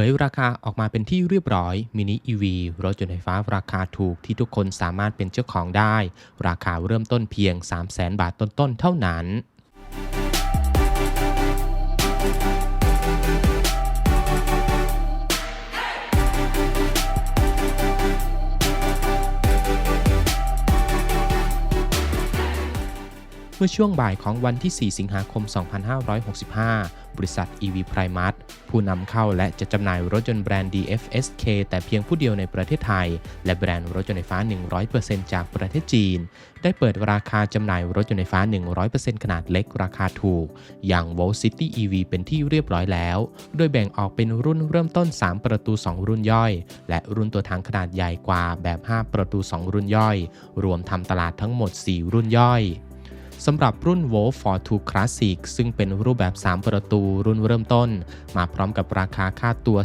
ผยราคาออกมาเป็นที่เรียบร้อยมินิ EV รถยนต์ไฟฟ้าราคาถูกที่ทุกคนสามารถเป็นเจ้าของได้ ราคาเริ่มต้นเพียง 300,000 บาทต้นๆเท่านั้น เมื่อช่วงบ่ายของวันที่ 4 สิงหาคม 2565 บริษัท EV Primus ผู้นำเข้าและจะจำหน่ายรถยนต์แบรนด์ DFSK แต่เพียงผู้เดียวในประเทศไทย และแบรนด์รถยนต์ไฟฟ้า 100%จากประเทศจีน ได้เปิดราคาจำหน่ายรถยนต์ไฟฟ้า 100%ขนาดเล็กราคาถูก อย่าง Volt City EV เป็นที่เรียบร้อยแล้ว โดยแบ่งออกเป็นรุ่นเริ่มต้น 3 ประตู 2 รุ่นย่อย และรุ่นตัวถังขนาดใหญ่กว่าแบบ 5 ประตู 2 รุ่นย่อย รวมทำตลาดทั้งหมด 4 รุ่นย่อย สำหรับรุ่น Wolf for 2 Classic ซึ่งเป็นรูปแบบ 3 ประตูรุ่นเริ่มต้น มาพร้อมกับราคาค่าตัว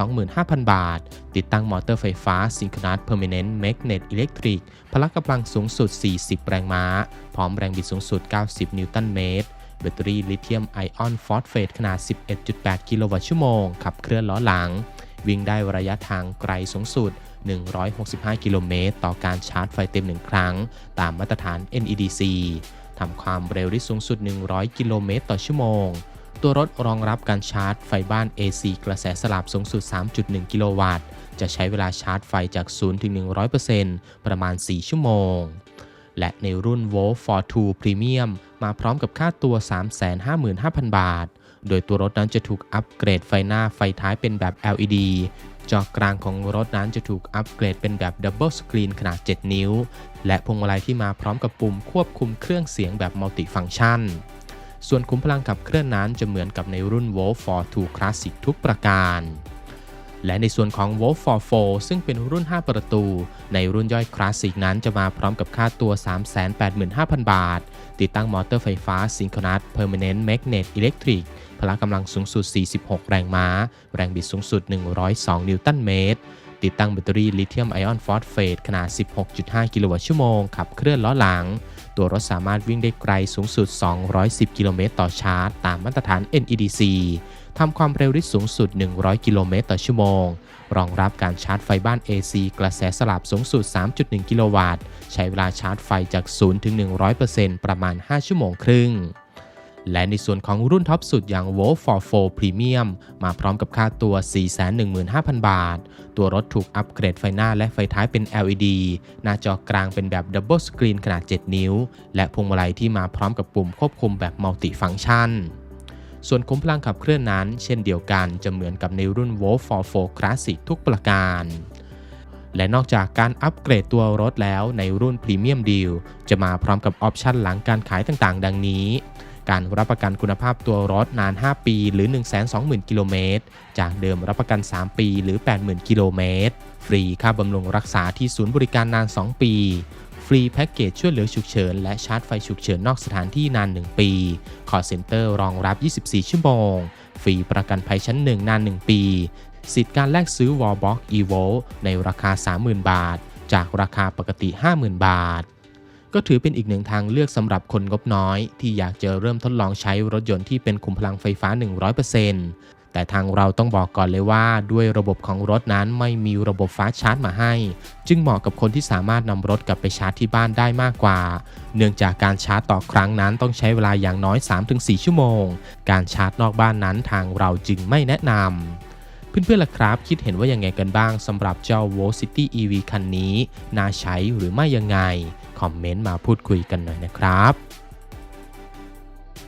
325,000 บาท ติดตั้งมอเตอร์ไฟฟ้า Synchronous Permanent Magnet Electric พละกำลังสูงสุด 40 แรงม้า พร้อมแรงบิดสูงสุด 90 นิวตันเมตรแบตเตอรี่ลิเธียมไอออนฟอสเฟตขนาด 11.8 กิโลวัตต์ชั่วโมง ขับเคลื่อนล้อหลัง วิ่งได้ระยะทางไกลสูงสุด 165 กิโลเมตร ต่อการชาร์จไฟเต็ม1ครั้ง ตามมาตรฐาน NEDC ทำความเร็วได้สูงสุด 100 กิโลเมตรต่อชั่วโมง ตัวรถรองรับการชาร์จไฟบ้าน AC กระแสสลับสูงสุด 3.1 กิโลวัตต์ จะใช้เวลาชาร์จไฟจาก 0 ถึง 100%ประมาณ 4 ชั่วโมง และในรุ่น Volt for 2 Premium มาพร้อมกับค่าตัว 355,000 บาท โดยตัวรถนั้นจะถูกอัปเกรดไฟหน้าไฟท้ายเป็นแบบ LED จอกลางของรถนั้นจะถูกอัปเกรดเป็นแบบดับเบิลสกรีนขนาด 7 นิ้ว และพวงมาลัยที่มาพร้อมกับปุ่มควบคุมเครื่องเสียงแบบมัลติฟังก์ชัน ส่วนคุ้มพลังขับเคลื่อนนั้นจะเหมือนกับในรุ่น Volt for 2 Classic ทุกประการ และในส่วนของ Volt for 4ซึ่งเป็นรุ่น 5 ประตู ในรุ่นย่อยคลาสสิกนั้นจะมาพร้อมกับค่าตัว 385,000 บาท ติดตั้งมอเตอร์ไฟฟ้า Synchronous Permanent Magnet Electric พละกำลังสูงสุด 46 แรงม้า แรงบิดสูงสุด 102 นิวตันเมตร ติดตั้งแบตเตอรี่ลิเธียมไอออนฟอสเฟตขนาด 16.5 กิโลวัตต์ชั่วโมง ขับเคลื่อนล้อหลัง ตัวรถสามารถวิ่งได้ไกลสูงสุด 210 กิโลเมตรต่อชาร์จ ตามมาตรฐาน NEDC ทำความเร็วได้สูงสุด 100 กิโลเมตรต่อชั่วโมง รองรับการชาร์จไฟบ้าน AC กระแสสลับสูงสุด 3.1 กิโลวัตต์ ใช้เวลาชาร์จไฟจาก 0 ถึง 100%ประมาณ 5 ชั่วโมงครึ่ง และในส่วนของรุ่นท็อปสุดอย่าง Volt for 4 Premium มาพร้อมกับค่าตัว 415,000 บาท ตัวรถถูกอัปเกรดไฟหน้าและไฟท้ายเป็น LED หน้าจอกลางเป็นแบบดับเบิลสกรีนขนาด 7 นิ้ว และพวงมาลัยที่มาพร้อมกับปุ่มควบคุมแบบมัลติฟังก์ชัน ส่วนคุ้มพลังขับเคลื่อนนั้น เช่นเดียวกันจะเหมือนกับในรุ่น Volt for 4 Classic ทุกประการ และนอกจากการอัปเกรดตัวรถแล้วในรุ่น Premium Deal จะมาพร้อมกับออปชันหลังการขายต่างๆ ดังนี้การรับประกันคุณภาพตัวรถนาน 5 ปี หรือ 120,000 กิโลเมตร จากเดิมรับประกัน 3 ปี หรือ 80,000 กิโลเมตร ฟรีค่าบำรุงรักษาที่ศูนย์บริการนาน 2 ปี ฟรีแพ็กเกจช่วยเหลือฉุกเฉิน และชาร์จไฟฉุกเฉินนอกสถานที่นาน 1 ปี คอร์เซ็นเตอร์รองรับ 24 ชั่วโมง ฟรีประกันภัยชั้น 1 นาน 1 ปี สิทธิ์การแลกซื้อ Wallbox Evo ในราคา 30,000 บาท จากราคาปกติ 50,000 บาท ก็ถือเป็นอีกหนึ่งทางเลือกสำหรับคนงบน้อย ที่อยากจะเริ่มทดลองใช้รถยนต์ที่เป็นคุมพลังไฟฟ้า 100% แต่ทางเราต้องบอกก่อนเลยว่า ด้วยระบบของรถนั้นไม่มีระบบฟ้าชาร์จมาให้ จึงเหมาะกับคนที่สามารถนำรถกลับไปชาร์จที่บ้านได้มากกว่า เนื่องจากการชาร์จต่อครั้งนั้นต้องใช้เวลาอย่างน้อย 3-4 ชั่วโมง การชาร์จนอกบ้านนั้นทางเราจึงไม่แนะนำเพื่อนๆล่ะครับ คิดเห็นว่ายังไงกันบ้างสำหรับเจ้า v o l City EV คันนี้ น่าใช้หรือไม่ยังไง คอมเมนต์มาพูดคุยกันหน่อยนะครับ